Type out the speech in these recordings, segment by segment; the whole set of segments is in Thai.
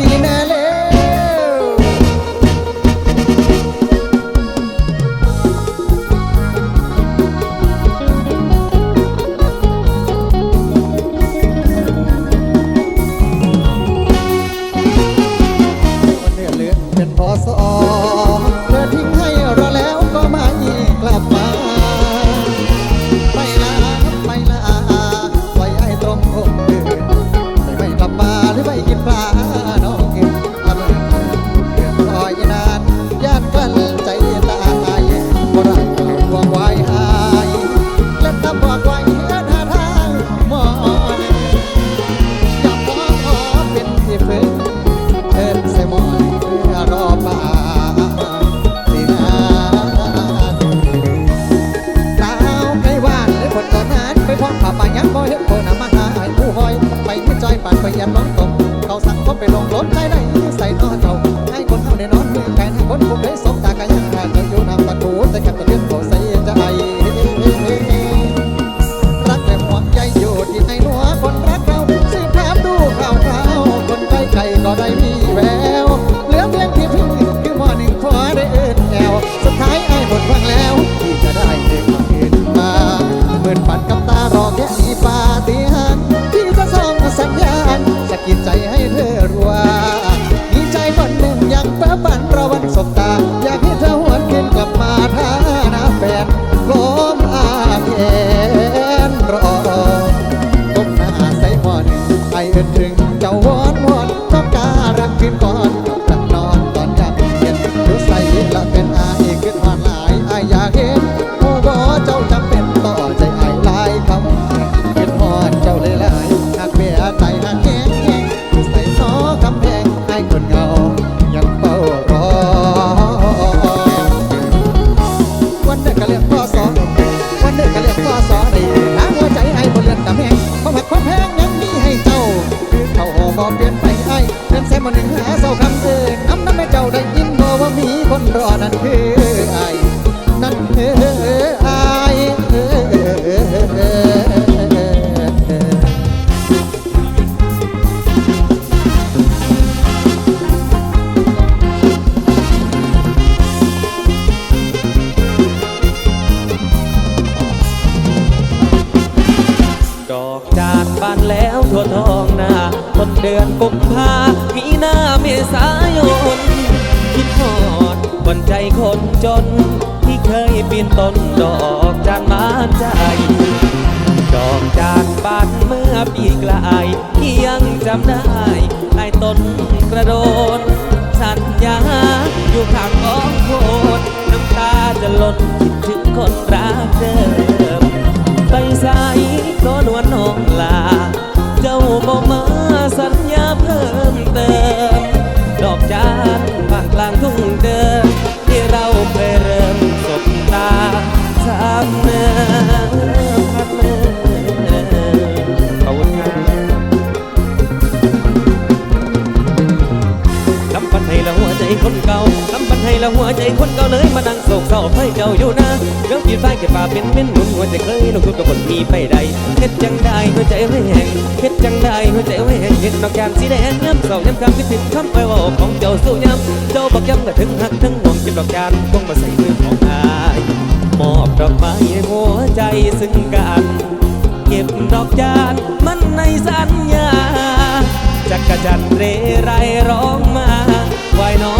ดีแนใจคนจน ที่เคยปีนต้นดอกจานบาใจ ดอกจานบานเมื่อปีกลายที่ยังจำได้ไอ้ต้นกระโดนสัญญาอยู่ข้างกองโคตรน้ำตาจะหล่นคิดถึงคนรักเดิมไปใส่ก็นวลน้องลา เจ้าบ่มา ให้ละหัวใจคนเก่าเลยมาดังโศกเศร้าให้เจ้าอยู่นะเรื่องปีนไฟเก็บป่าเป็นเป็นหนุนหัวใจเคยลงทุนกับคนมีไปใดเฮ็ดจังได้หัวใจไม่แห้งเฮ็ดจังได้หัวใจไม่แห้งเห็นดอกยางสีแดงย้ำเศร้าย้ำคำคิดถึงคำไปว่าของเจ้าสู้ย้ำเจ้าบอกย้ำก็ถึงหักถึงห่วงเก็บดอกยานคงมาใส่มือของอายมอบดอกไม้ให้หัวใจซึ่งกันเก็บดอกจานมันในสัญญาจักรจันทร์เรไรร้องมาควายน้อย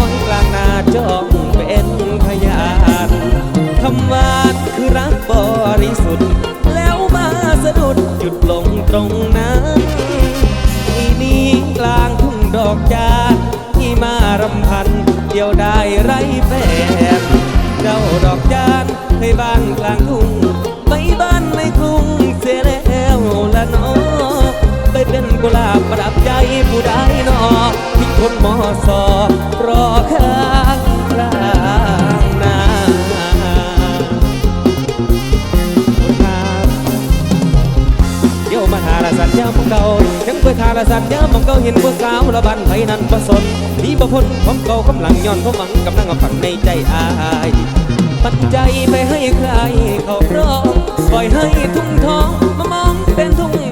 กลาง ไรแฟนเจ้าดอกจานเคยบ้านกลางทุ่งไปบ้านในกรุงเสียแล้วละนอไปเป็นกุหลาบประดับใจผู้ใดนอที่คนมอสอรอข้างกลางนาเดี๋ยวมาหาละสัญญาของเก่ายังเพื่อทาละสัญญา ก่าเห็นผู้สาวละบันไผนั้นประสนดีบ่พ้นของเก่ากำลังย้อนเขาหวังกำลังเอาฝังในใจอายปัจใจยไปให้ใครเขาร้องปล่อยให้ทุ่งทองมามองเป็นทุ่ง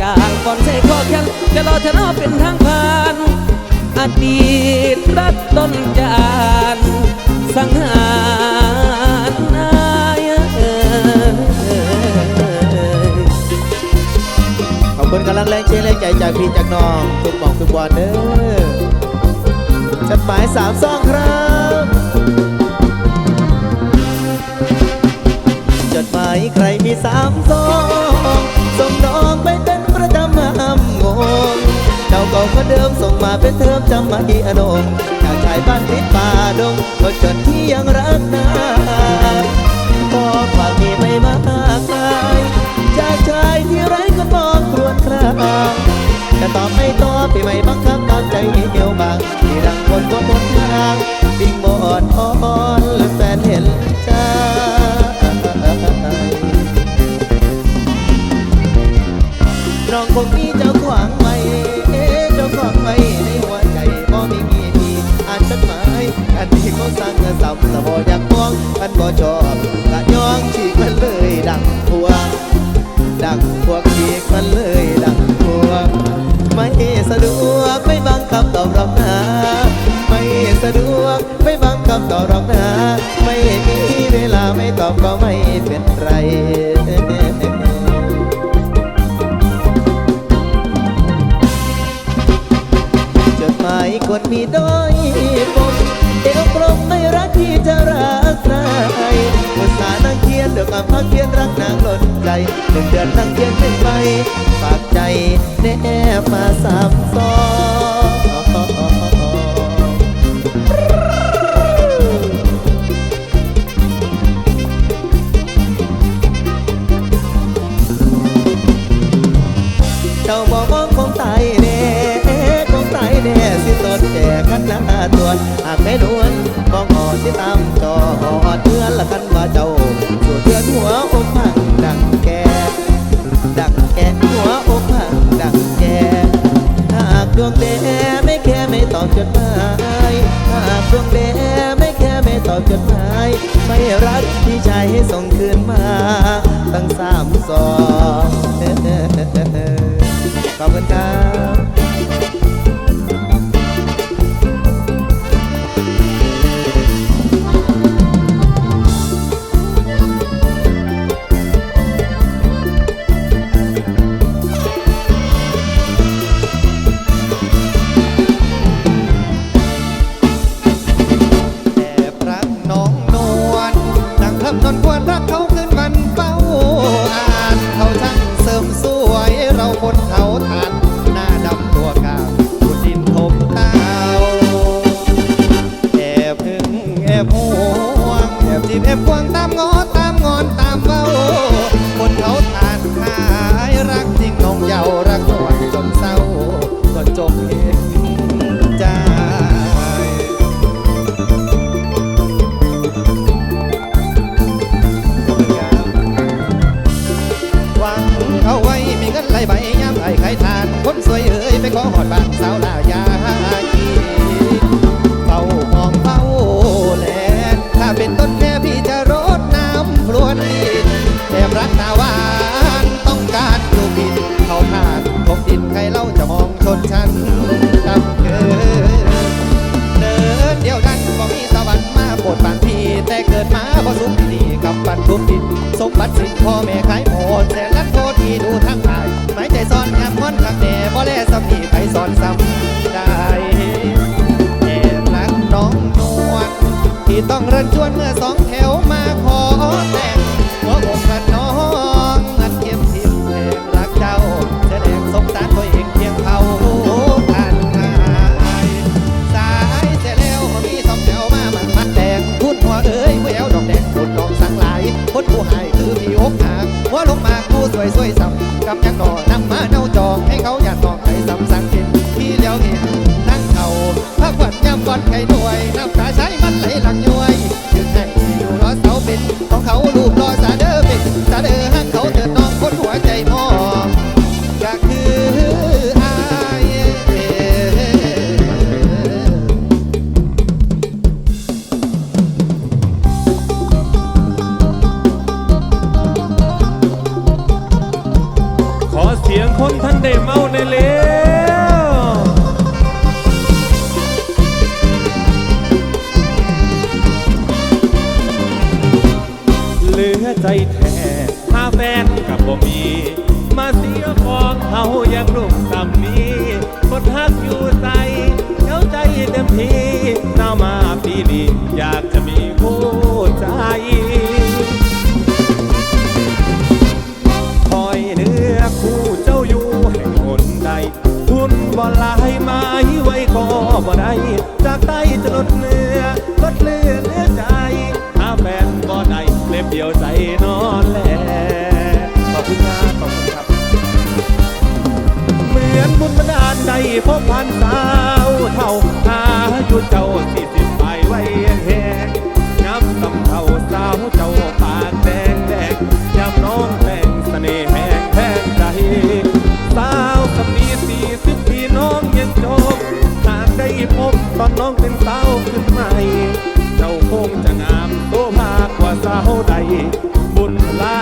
กลางก่อนใช้ข้อแขนจะรอเธอรอเป็นทางผ่านอดีตรัดต้นจานสังหารนายเอ่ยขอบคุณกำลังแรงเชียร์แรงใจจากพี่จากน้องทุกหมองทุกวันเด้อจดหมายสามซองครับจดหมายใครมีสามซองส่ง ก่าก็เดิมส่งมาเป็นเทอมจำมาอีอนงจากชายบ้านติดป่าดงก็จดที่ยังรักนาก็ความมีไม่มากมายจากชายที่ไร้ก็มองครวญครางจะตอบไม่ตอบพี่ไม่บังคับตามใจเหี่ยวบางที่รังคน ก็ไม่เป็นไรจดหมายคนมีด้อยปมเอวกลมไม่รักที่จะรักใครอุตส่านั่งเขียนเดือกอับพักเขียนรักนางหล่นใจหนึ่งเดือนนั่งเขียนเป็นไปฝากใจแนบมาสามซอง แน่สิตนแจกันหน้าตัวหากไม่นวลมองอที่ตามจอหอดเตือนละกันว่าเจ้าสู่เตือนหัวอกพังดังแกดังแกหัวอกพังดังแกหากดวงแดไม่แค่ไม่ตอบจดหมายหากดวงแดไม่แค่ไม่ตอบจดหมายไม่รักที่ใจให้ส่งคืนมา ตั้งสามสองขอบคุณครับ ที่ต้องเรินชวนเมื่อสองแถวมาขอแต่งหัวอกกันน้องนัดเข็มทิมแทงรักเจ้าแสดงสงสารตัวเองเพียงเขาผ่านหายสายเสียแล้วมีสองแถวมามันมัดแดงพูดหัวเอ้ยแววดอกแดงคนดอกสังหลายคนผู้ให้คือพี่อกหักหัวลงมากูสวยสวยซ้ำกับยังก่อน สียงคนท่านเดเมาในเล้วเหลือใจแทนถ้าแฟนกับบ่มี มาเสียขอกเขาอย่างรุ่มสำนี้คนหักอยู่ใจเข้าใจเต็มที ยนบุญบันดาลได้พบพันสาวเท่าหาอยู่เจ้าสี่สิบปลายไว้แหงย้ำตำเท่าสาวเจ้าปากแดงแดงย้ำน้องแพงเสน่ห์แหงแพงใจสาวสมนีสี่สิบพี่น้องยังจบหากได้พบตอนน้องเป็นสาวขึ้นใหม่เจ้าคงจะงามโตมากกว่าสาวใดบุญลา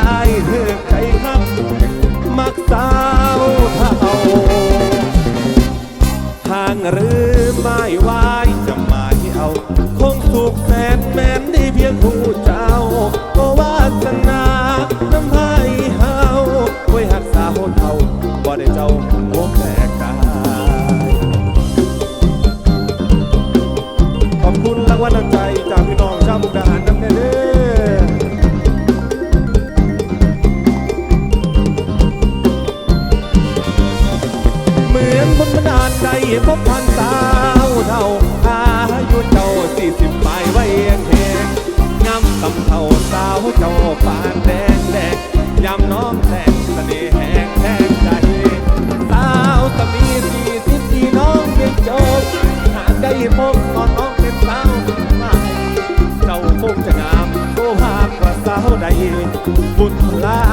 Vou pular